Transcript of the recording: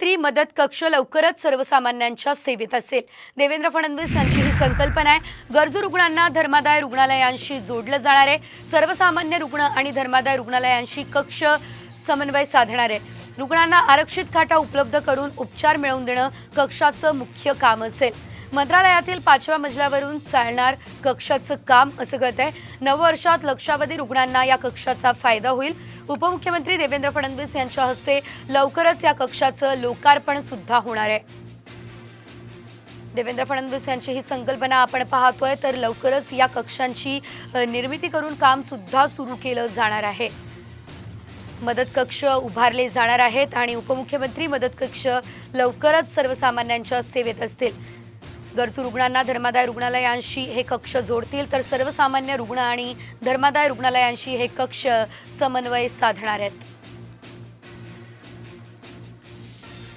मुख्यमंत्री मदत कक्ष लवकरच सर्वसामान्यांच्या सेवेत असेल. देवेंद्र फडणवीस यांची ही संकल्पना आहे. गरजू रुग्णांना धर्मादाय रुग्णालयांशी जोडलं जाणार आहे. सर्वसामान्य रुग्ण आणि धर्मादाय रुग्णालयांशी कक्ष समन्वय साधणार आहे. रुग्णांना आरक्षित खाटा उपलब्ध करून उपचार मिळवून देणं कक्षाचं मुख्य काम असेल. मंत्रालयातील पाचव्या मजल्यावरून चालणार कक्षाचं काम असं कळत आहे. नववर्षात लक्षावधी रुग्णांना या कक्षाचा फायदा होईल. उपमुख्यमंत्री देवेंद्र फडणवीस यांच्या हस्ते लवकरच या कक्षाचं लोकार्पण सुद्धा होणार आहे. देवेंद्र फडणवीस यांची ही संकल्पना आपण पाहतोय तर लवकरच या कक्षांची निर्मिती करून काम सुद्धा सुरू केलं जाणार आहे. मदत कक्ष उभारले जाणार आहेत आणि उपमुख्यमंत्री मदत कक्ष लवकरच सर्वसामान्यांच्या सेवेत असतील. गरजू रुग्णांना धर्मादाय रुग्णालयांशी हे कक्ष जोडतील. तर सर्वसामान्य रुग्ण आणि धर्मादाय रुग्णालयांशी हे कक्ष समन्वय साधणार आहेत.